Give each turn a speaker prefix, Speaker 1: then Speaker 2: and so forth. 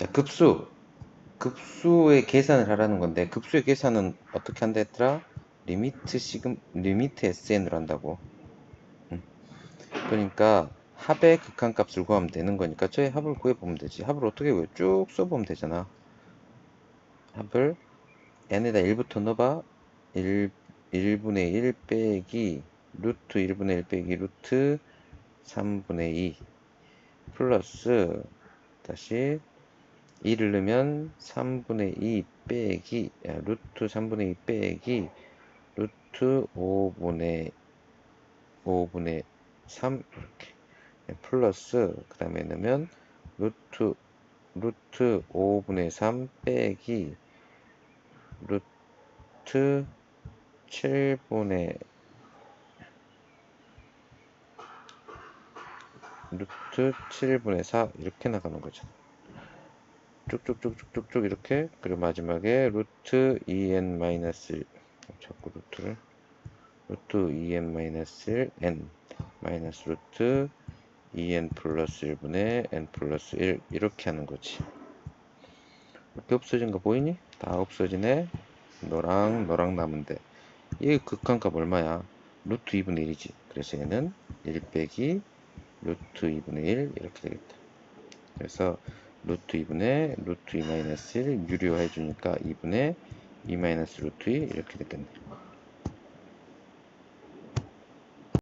Speaker 1: 자, 급수. 급수의 계산을 하라는 건데, 급수의 계산은 어떻게 한다 했더라? 리미트 시금, 리미트 SN으로 한다고. 음. 그러니까, 합의 극한값을 구하면 되는 거니까, 저의 합을 구해 보면 되지. 합을 어떻게 구해? 쭉 써보면 되잖아. 합을 n에다 1부터 넣어봐. 1, 1분의 1 빼기 루트 1분의 1 빼기 루트 3분의 2 플러스 다시 2를 넣으면 3분의 2 빼기 야, 루트 3분의 2 빼기 루트 5분의 5분의 3 이렇게 네, 플러스 그 다음에 넣으면 루트 루트 5분의 3 빼기 루트 7분의 루트 7분의 4 이렇게 나가는 거죠. 쭉쭉쭉쭉쭉쭉 이렇게 그리고 마지막에 루트 2n 마이너스 1 자꾸 루트를 루트 2n 마이너스 1 n 마이너스 루트 2n 플러스 1분의 n 플러스 1 이렇게 하는 거지. 이렇게 없어진 거 보이니? 다 없어지네. 너랑 너랑 남은데 이 극한값 얼마야? 루트 2분의 1이지. 그래서 얘는 1 빼기 루트 2분의 1 이렇게 되겠다. 그래서 루트 2분의 루트 2 마이너스 1 유료해 주니까 2분의 2 마이너스 루트 2 이렇게 되겠네.